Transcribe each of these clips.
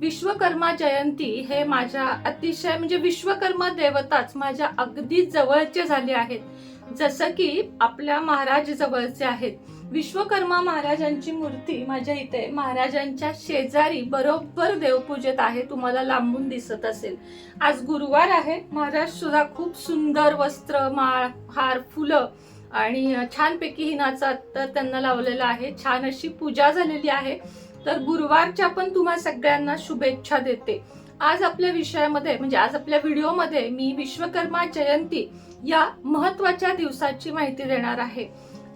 विश्वकर्मा जयंती हे माझ्या अतिशय म्हणजे विश्वकर्मा देवताच माझ्या अगदी जवळचे झाले आहेत. जसं की आपल्या महाराज जवळचे आहेत. विश्वकर्मा महाराजांची मूर्ती माझ्या इथे महाराजांच्या शेजारी बरोबर देवपूजेत आहे तुम्हाला लांबून दिसत असेल. आज गुरुवार आहे. महाराज सुद्धा खूप सुंदर वस्त्र माळ हार फुलं आणि छानपैकी हिनाचा तर त्यांना लावलेला आहे. छान अशी पूजा झालेली आहे. तर गुरुवारच्या पण तुम्हा सगळ्यांना शुभेच्छा देते. आज आपल्या विषयामध्ये म्हणजे आज आपल्या व्हिडिओमध्ये मी विश्वकर्मा जयंती या महत्त्वाच्या दिवसाची माहिती देणार आहे.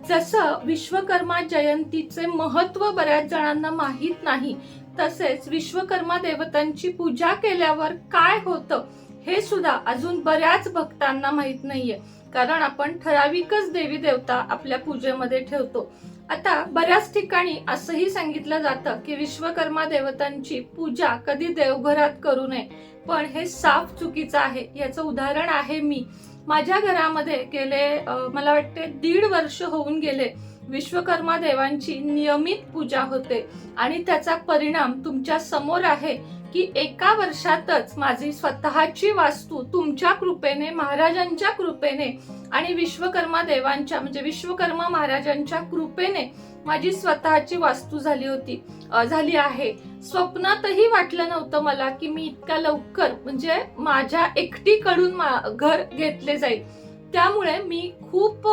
जसं विश्वकर्मा जयंतीचे महत्त्व बऱ्याच जणांना माहीत नाही तसेच विश्वकर्मा देवतांची पूजा केल्यावर काय होतं हे सुद्धा अजून बऱ्याच भक्तांना माहीत नाहीये. कारण आपण ठराविकच देवी देवता आपल्या पूजेमध्ये ठेवतो. आता बऱ्याच ठिकाणी असंही सांगितलं जातं की विश्वकर्मा देवतांची पूजा कधी देवघरात करू नये पण हे साफ चुकीचं आहे. याचं उदाहरण आहे मी. माझ्या घरामध्ये गेले मला वाटते दीड वर्ष होऊन गेले विश्वकर्मा देवांची नियमित पूजा होते आणि त्याचा परिणाम तुमच्यासमोर आहे. की एका वर्षातच माझी स्वतःची वास्तू तुमच्या कृपेने महाराजांच्या कृपेने आणि विश्वकर्मा देवांच्या म्हणजे विश्वकर्मा महाराजांच्या कृपेने माझी स्वतःची वास्तू झाली होती झाली आहे. स्वप्नातही वाटलं नव्हतं मला की मी इतक्या लवकर म्हणजे माझ्या एकटीकडून घर घेतले जाईल. त्यामुळे मी खूप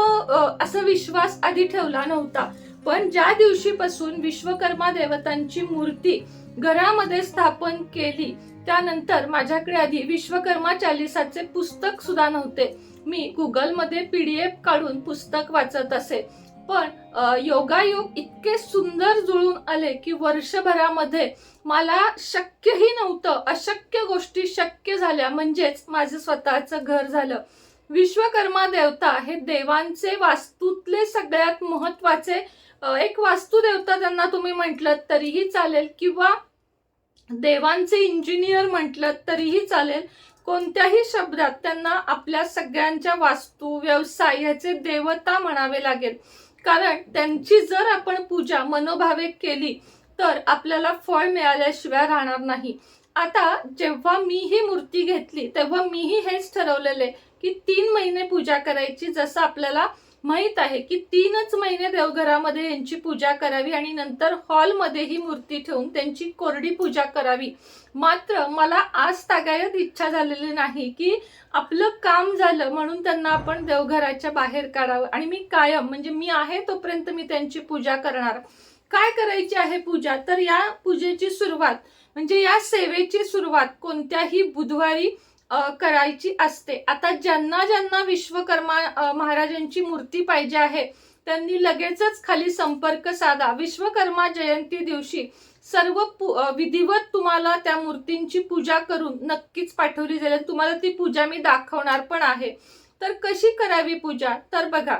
असा विश्वास आधी ठेवला नव्हता. पण ज्या दिवशीपासून विश्वकर्मा देवतांची मूर्ती घरामध्ये स्थापन केली त्यानंतर माझ्याकडे आधी विश्वकर्मा चालिसाचे पुस्तक सुद्धा नव्हते. मी गुगलमध्ये पी डी एफ काढून पुस्तक वाचत असे. पण योगायोग इतके सुंदर जुळून आले की वर्षभरामध्ये मला शक्यही नव्हतं अशक्य गोष्टी शक्य झाल्या. म्हणजेच माझं स्वतःचं घर झालं. विश्वकर्मा देवता हे देवांचे वास्तूतले सगळ्यात महत्त्वाचे एक वास्तुदेवता त्यांना तुम्ही म्हटलं तरीही चालेल किंवा देवांचे इंजिनियर म्हटलं तरीही चालेल. कोणत्याही शब्दात त्यांना आपल्या सगळ्यांच्या वास्तू व्यवसाय ह्याचे देवता म्हणावे लागेल. कारण त्यांची जर आपण पूजा मनोभावे केली तर आपल्याला फळ मिळाल्याशिवाय राहणार नाही. आता जेव्हा मी ही मूर्ती घेतली तेव्हा मीही हेच ठरवलेले की तीन महिने पूजा करायची जसं आपल्याला माहीत आहे की तीनच महिने देवघरामध्ये यांची पूजा करावी आणि नंतर हॉलमध्ये ही मूर्ती ठेवून त्यांची कोरडी पूजा करावी. मात्र मला आज तागायत इच्छा झालेली नाही की आपलं काम झालं म्हणून त्यांना आपण देवघराच्या बाहेर काढावं. आणि मी कायम म्हणजे मी आहे तोपर्यंत मी त्यांची पूजा करणार. काय करायची आहे पूजा? तर या पूजेची सुरुवात म्हणजे या सेवेची सुरुवात कोणत्याही बुधवारी करायची असते. आता ज्यांना ज्यांना विश्वकर्मा महाराजांची मूर्ती पाहिजे आहे त्यांनी लगेचच खाली संपर्क साधा. विश्वकर्मा जयंती दिवशी सर्व विधिवत तुम्हाला त्या मूर्तींची पूजा करून नक्कीच पाठवली जाईल. तुम्हाला ती पूजा मी दाखवणार पण आहे. तर कशी करावी पूजा? तर बघा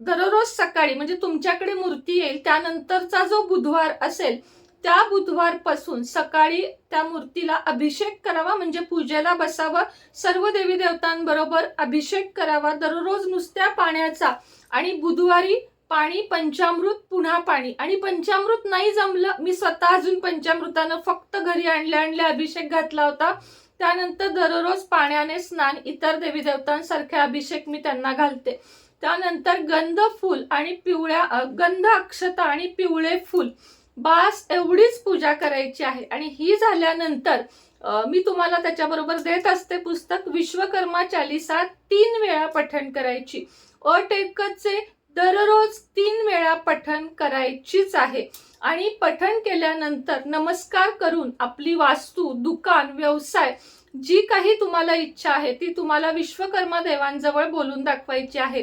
दररोज सकाळी म्हणजे तुमच्याकडे मूर्ती येईल त्यानंतरचा जो बुधवार असेल त्या बुधवारपासून सकाळी त्या मूर्तीला अभिषेक करावा म्हणजे पूजेला बसावं सर्व देवी देवतांबरोबर अभिषेक करावा दररोज नुसत्या पाण्याचा. आणि बुधवारी पाणी पंचामृत पुन्हा पाणी. आणि पंचामृत नाही जमलं मी स्वतः अजून पंचामृतानं फक्त घरी आणले आणले अभिषेक घातला होता. त्यानंतर दररोज पाण्याने स्नान इतर देवी देवतांसारखे अभिषेक मी त्यांना घालते. त्यानंतर गंध फूल आणि पिवळ्या गंध अक्षता आणि पिवळे फूल. बास एवढीच पूजा करायची आहे. आणि ही झाल्यानंतर मी तुम्हाला त्याच्याबरोबर देत असते पुस्तक विश्वकर्मा चालिसा तीन वेळा पठण करायची. अट एकचे दररोज तीन वेळा पठण करायचीच आहे. आणि पठण केल्यानंतर नमस्कार करून आपली वास्तू दुकान व्यवसाय जी काही तुम्हाला इच्छा आहे ती तुम्हाला विश्वकर्मा देवांजवळ बोलून दाखवायची आहे.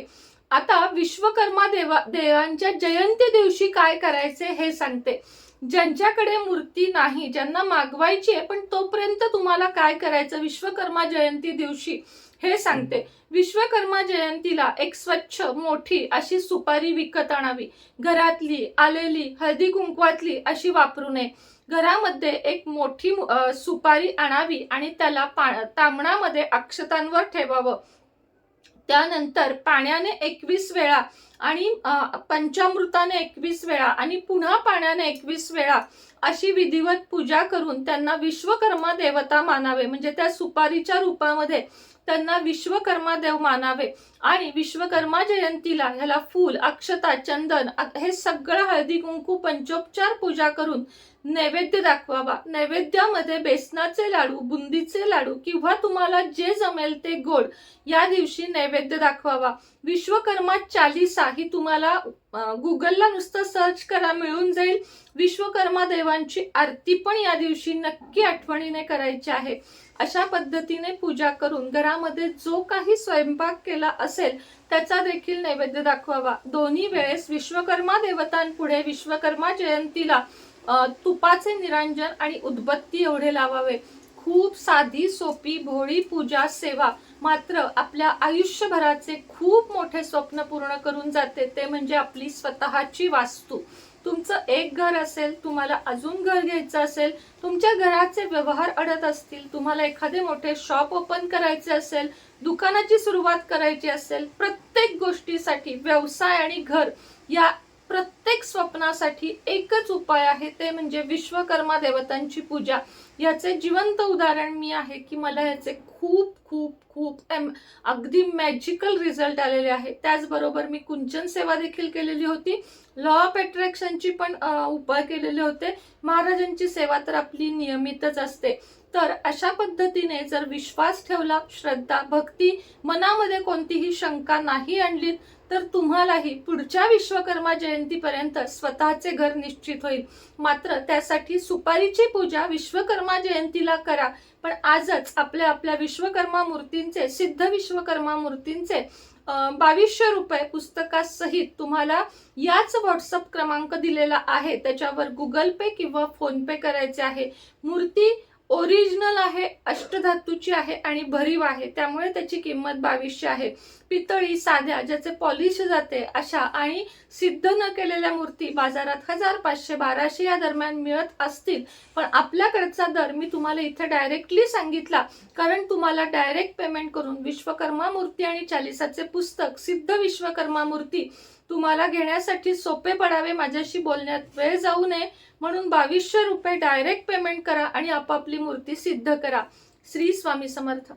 आता विश्वकर्मा देवा देवांच्या जयंती दिवशी काय करायचे हे सांगते. ज्यांच्याकडे मूर्ती नाही ज्यांना मागवायची आहे पण तोपर्यंत तुम्हाला काय करायचं? विश्वकर्मा जयंती दिवशी हे सांगते. विश्वकर्मा जयंतीला एक स्वच्छ मोठी अशी सुपारी विकत आणावी. घरातली आलेली हळदी कुंकवातली अशी वापरू नये. घरामध्ये एक मोठी सुपारी आणावी आणि त्याला पा तांबणामध्ये अक्षतांवर ठेवावं. त्यानंतर पाण्याने एकवीस वेळा आणि पंचामृताने एकवीस वेळा आणि पुन्हा पाण्याने एकवीस वेळा अशी विधिवत पूजा करून त्यांना विश्वकर्मा देवता मानावे. म्हणजे त्या सुपारीच्या रूपामध्ये त्यांना विश्वकर्मा देव मानावे. आणि विश्वकर्मा जयंतीला ह्याला फूल अक्षता चंदन हे सगळं हळदी कुंकू पंचोपचार पूजा करून नैवेद्य दाखवावा. नैवेद्यामध्ये बेसनाचे लाडू बुंदीचे लाडू किंवा तुम्हाला जे जमेल ते गोड या दिवशी नैवेद्य दाखवावा. विश्वकर्मा चालिसा ही तुम्हाला गुगलला नुसतं सर्च करा मिळून जाईल. विश्वकर्मा देवांची आरती पण या दिवशी नक्की आठवणीने करायची आहे. अशा पद्धतीने पूजा करून घरामध्ये जो काही स्वयंपाक केला असेल त्याचा देखील नैवेद्य दाखवावा. दोन्ही वेळेस विश्वकर्मा देवतांपुढे विश्वकर्मा जयंतीला तुपाचे निरांजन आणि उदबत्ती एवढे लावावे. खूप साधी सोपी भोळी पूजा सेवा. मात्र आपल्या आयुष्यभराचे खूप मोठे स्वप्न पूर्ण करून जाते. ते म्हणजे आपली स्वतःची वास्तू. तुमचं एक घर असेल तुम्हाला अजून घर घ्यायचं असेल तुमच्या घराचे व्यवहार अडत असतील तुम्हाला एखादे मोठे शॉप ओपन करायचे असेल दुकानाची सुरुवात करायची असेल प्रत्येक गोष्टीसाठी व्यवसाय आणि घर या प्रत्येक स्वप्नासाठी एकच उपाय आहे ते म्हणजे विश्वकर्मा देवतांची पूजा. याचे जिवंत उदाहरण मी आहे की मला याचे खूप खूप खूप एम अगदी मॅजिकल रिझल्ट आलेले आहे. त्याचबरोबर मी कुंचन सेवा देखील केलेली होती. लॉ ऑफ अट्रॅक्शनची पण उपाय केलेले होते. महाराजांची सेवा तर आपली नियमितच असते. तर अशा पद्धतीने जर विश्वास ठेवला श्रद्धा भक्ती मनामध्ये कोणतीही शंका नाही आणली तर तुम्हालाही पुढच्या विश्वकर्मा जयंतीपर्यंत स्वतःचे घर निश्चित होईल. मात्र त्यासाठी सुपारीची पूजा विश्वकर्मा जयंतीला करा पण आजच आपल्या आपल्या विश्वकर्मा मूर्तींचे सिद्ध विश्वकर्मा मूर्तींचे बावीसशे रुपये पुस्तकासहित तुम्हाला याच व्हॉट्सअप क्रमांक दिलेला आहे. त्याच्यावर गुगल पे किंवा फोनपे करायचे आहे. मूर्ती ओरिजिनल आहे अष्टधातूची आहे आणि भरीव आहे. त्यामुळे त्याची किंमत बावीसशे आहे. पितळी साध्या ज्याचे पॉलिश जाते अशा आणि सिद्ध न केलेल्या मूर्ती बाजारात हजार पाचशे बाराशे या दरम्यान मिळत असतील. पण आपल्याकडचा दर मी तुम्हाला इथे डायरेक्टली सांगितला. कारण तुम्हाला डायरेक्ट पेमेंट करून विश्वकर्मा मूर्ती आणि चालिसाचे पुस्तक सिद्ध विश्वकर्मा मूर्ती तुम्हाला घेण्यासाठी सोपे पडावे माझ्याशी बोलण्यात वेळ जाऊ नये म्हणून बावीसशे रुपये डायरेक्ट पेमेंट करा आणि आपापली मूर्ती सिद्ध करा. श्री स्वामी समर्थ.